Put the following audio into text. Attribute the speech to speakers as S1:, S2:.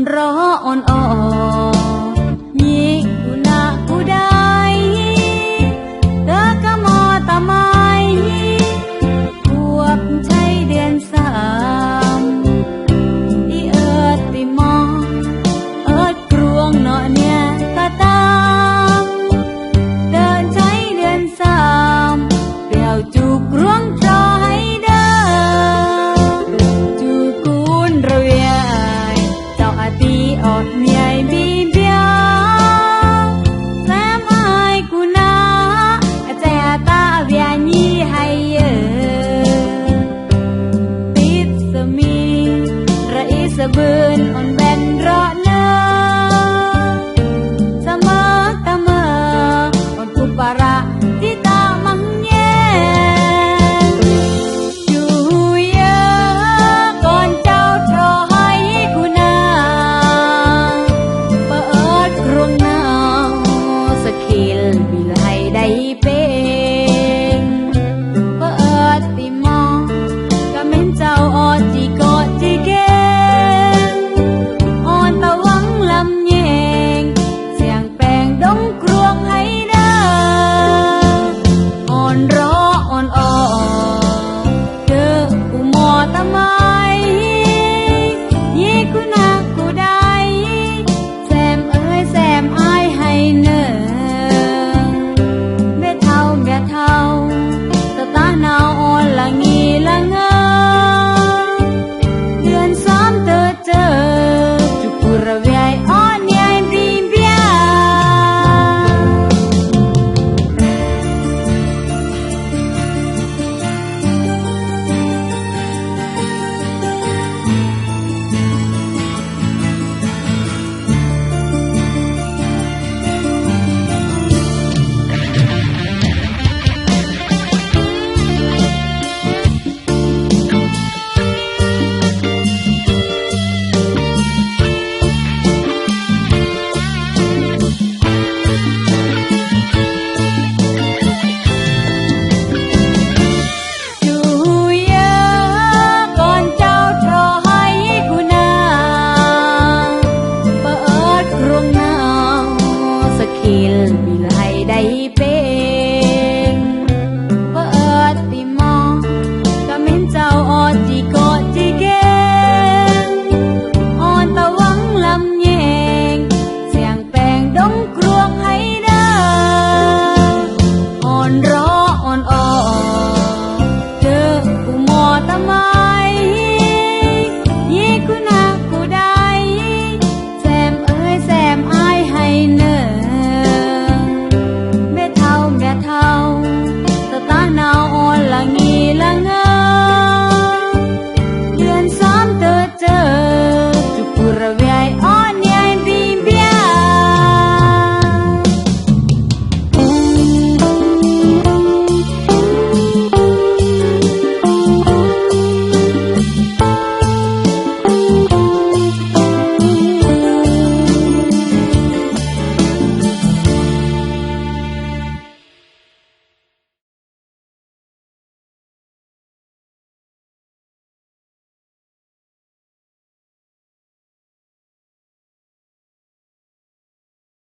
S1: ำรออ่อนอ่อนมีกุนากุไดเธอก็มอตะไมขวบใช้เดือนสามที่เอิดติมอง เอิดกรวงเนาะเนี่ยก็ตามเดินใช้เดือนสามเปลี่ยวจูกรวงจอ